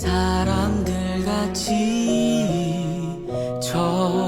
사람들 같이 저